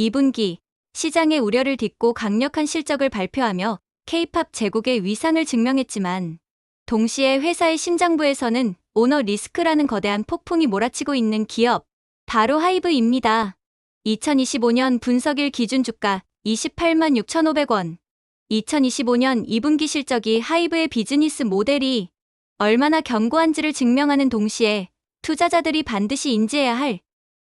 2분기 시장의 우려를 딛고 강력한 실적을 발표하며 K-팝 제국의 위상을 증명했지만 동시에 회사의 심장부에서는 오너 리스크라는 거대한 폭풍이 몰아치고 있는 기업 바로 하이브입니다. 2025년 분석일 기준 주가 28만 6,500원 2025년 2분기 실적이 하이브의 비즈니스 모델이 얼마나 견고한지를 증명하는 동시에 투자자들이 반드시 인지해야 할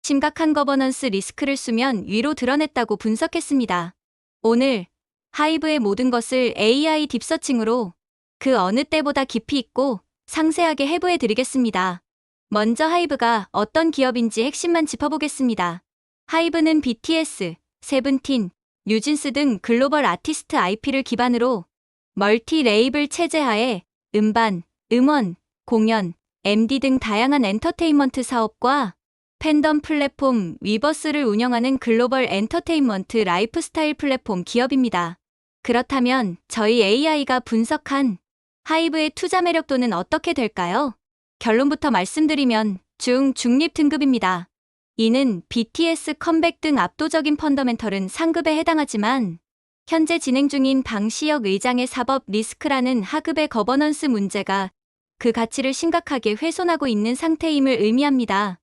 심각한 거버넌스 리스크를 수면 위로 드러냈다고 분석했습니다. 오늘 하이브의 모든 것을 AI 딥서칭으로 그 어느 때보다 깊이 있고 상세하게 해부해 드리겠습니다. 먼저 하이브가 어떤 기업인지 핵심만 짚어보겠습니다. 하이브는 BTS, 세븐틴, 뉴진스 등 글로벌 아티스트 IP를 기반으로 멀티 레이블 체제 하에 음반, 음원, 공연, MD 등 다양한 엔터테인먼트 사업과 팬덤 플랫폼 위버스를 운영하는 글로벌 엔터테인먼트 라이프스타일 플랫폼 기업입니다. 그렇다면 저희 AI가 분석한 하이브의 투자 매력도는 어떻게 될까요? 결론부터 말씀드리면 중, 중립 등급입니다. 이는 BTS 컴백 등 압도적인 펀더멘털은 상급에 해당하지만 현재 진행 중인 방시혁 의장의 사법 리스크라는 하급의 거버넌스 문제가 그 가치를 심각하게 훼손하고 있는 상태임을 의미합니다.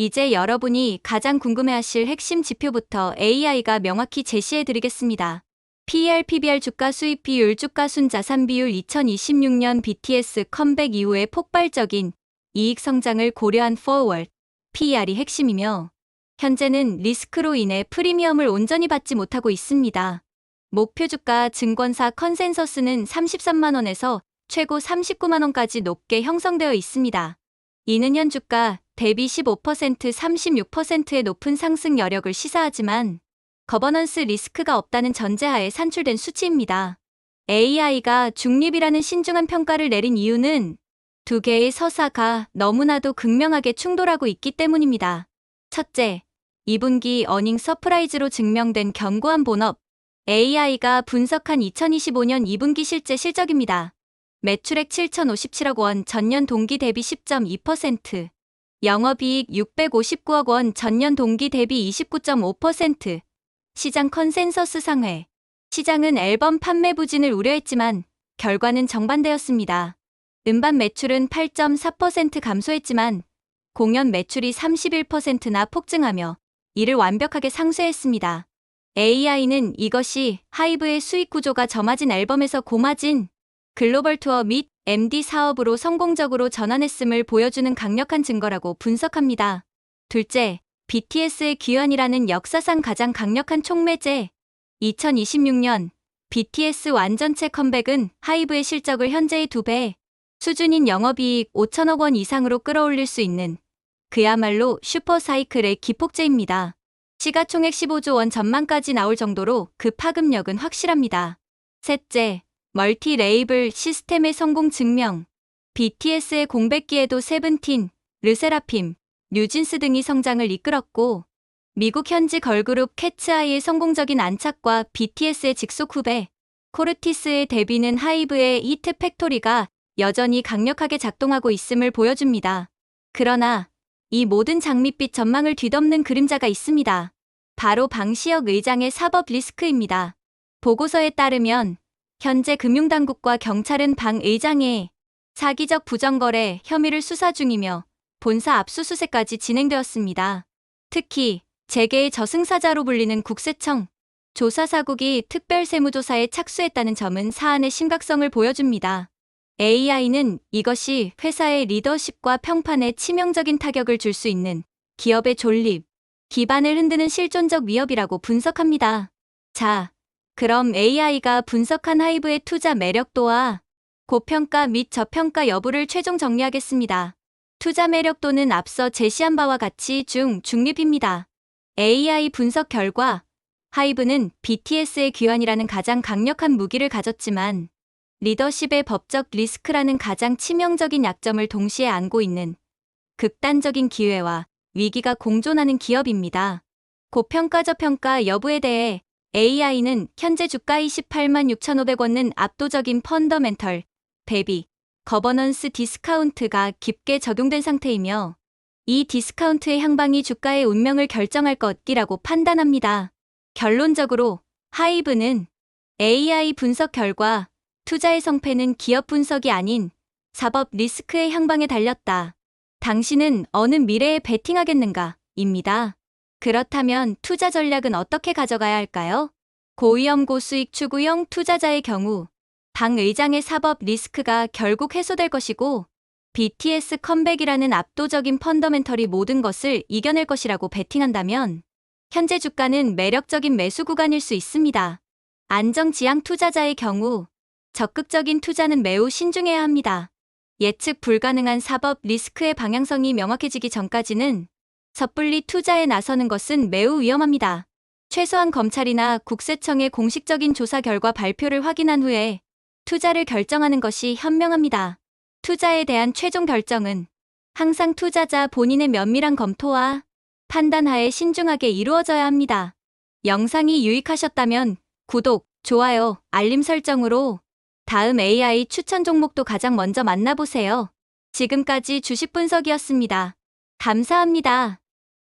이제 여러분이 가장 궁금해하실 핵심 지표부터 AI가 명확히 제시해 드리겠습니다. PER, PBR 주가 수익 비율, 주가 순 자산 비율 2026년 BTS 컴백 이후의 폭발적인 이익 성장을 고려한 forward PER이 핵심이며 현재는 리스크로 인해 프리미엄을 온전히 받지 못하고 있습니다. 목표 주가 증권사 컨센서스는 33만원에서 최고 39만원까지 높게 형성되어 있습니다. 이는 현 주가 대비 15% 36%의 높은 상승 여력을 시사하지만 거버넌스 리스크가 없다는 전제하에 산출된 수치입니다. AI가 중립이라는 신중한 평가를 내린 이유는 두 개의 서사가 너무나도 극명하게 충돌하고 있기 때문입니다. 첫째, 2분기 어닝 서프라이즈로 증명된 견고한 본업. AI가 분석한 2025년 2분기 실제 실적입니다. 매출액 7,057억 원 전년 동기 대비 10.2%, 영업이익 659억 원 전년 동기 대비 29.5%, 시장 컨센서스 상회. 시장은 앨범 판매 부진을 우려했지만 결과는 정반대였습니다. 음반 매출은 8.4% 감소했지만 공연 매출이 31%나 폭증하며 이를 완벽하게 상쇄했습니다. AI는 이것이 하이브의 수익 구조가 점아진 앨범에서 고마진 글로벌 투어 및 MD 사업으로 성공적으로 전환했음을 보여주는 강력한 증거라고 분석합니다. 둘째, BTS의 귀환이라는 역사상 가장 강력한 촉매제. 2026년 BTS 완전체 컴백은 하이브의 실적을 현재의 두 배, 수준인 영업이익 5천억 원 이상으로 끌어올릴 수 있는 그야말로 슈퍼사이클의 기폭제입니다. 시가총액 15조 원 전망까지 나올 정도로 그 파급력은 확실합니다. 셋째, 멀티 레이블 시스템의 성공 증명. BTS의 공백기에도 세븐틴, 르세라핌, 뉴진스 등이 성장을 이끌었고, 미국 현지 걸그룹 캐츠아이의 성공적인 안착과 BTS의 직속 후배, 코르티스의 데뷔는 하이브의 히트 팩토리가 여전히 강력하게 작동하고 있음을 보여줍니다. 그러나 이 모든 장밋빛 전망을 뒤덮는 그림자가 있습니다. 바로 방시혁 의장의 사법 리스크입니다. 보고서에 따르면 현재 금융당국과 경찰은 방 의장의 사기적 부정거래 혐의를 수사 중이며 본사 압수수색까지 진행되었습니다. 특히 재계의 저승사자로 불리는 국세청 조사사국이 특별세무조사에 착수했다는 점은 사안의 심각성을 보여줍니다. AI는 이것이 회사의 리더십과 평판에 치명적인 타격을 줄 수 있는 기업의 존립, 기반을 흔드는 실존적 위협이라고 분석합니다. 자, 그럼 AI가 분석한 하이브의 투자 매력도와 고평가 및 저평가 여부를 최종 정리하겠습니다. 투자 매력도는 앞서 제시한 바와 같이 중, 중립입니다. AI 분석 결과 하이브는 BTS의 귀환이라는 가장 강력한 무기를 가졌지만 리더십의 법적 리스크라는 가장 치명적인 약점을 동시에 안고 있는 극단적인 기회와 위기가 공존하는 기업입니다. 고평가 저평가 여부에 대해 AI는 현재 주가 28만 6,500원은 압도적인 펀더멘털, 대비, 거버넌스 디스카운트가 깊게 적용된 상태이며 이 디스카운트의 향방이 주가의 운명을 결정할 것이라고 판단합니다. 결론적으로 하이브는 AI 분석 결과 투자의 성패는 기업 분석이 아닌 사법 리스크의 향방에 달렸다. 당신은 어느 미래에 베팅하겠는가? 입니다. 그렇다면 투자 전략은 어떻게 가져가야 할까요? 고위험 고수익 추구형 투자자의 경우 당 의장의 사법 리스크가 결국 해소될 것이고 BTS 컴백이라는 압도적인 펀더멘털이 모든 것을 이겨낼 것이라고 베팅한다면 현재 주가는 매력적인 매수 구간일 수 있습니다. 안정지향 투자자의 경우 적극적인 투자는 매우 신중해야 합니다. 예측 불가능한 사법 리스크의 방향성이 명확해지기 전까지는 섣불리 투자에 나서는 것은 매우 위험합니다. 최소한 검찰이나 국세청의 공식적인 조사 결과 발표를 확인한 후에 투자를 결정하는 것이 현명합니다. 투자에 대한 최종 결정은 항상 투자자 본인의 면밀한 검토와 판단하에 신중하게 이루어져야 합니다. 영상이 유익하셨다면 구독, 좋아요, 알림 설정으로 다음 AI 추천 종목도 가장 먼저 만나보세요. 지금까지 주식 분석이었습니다. 감사합니다.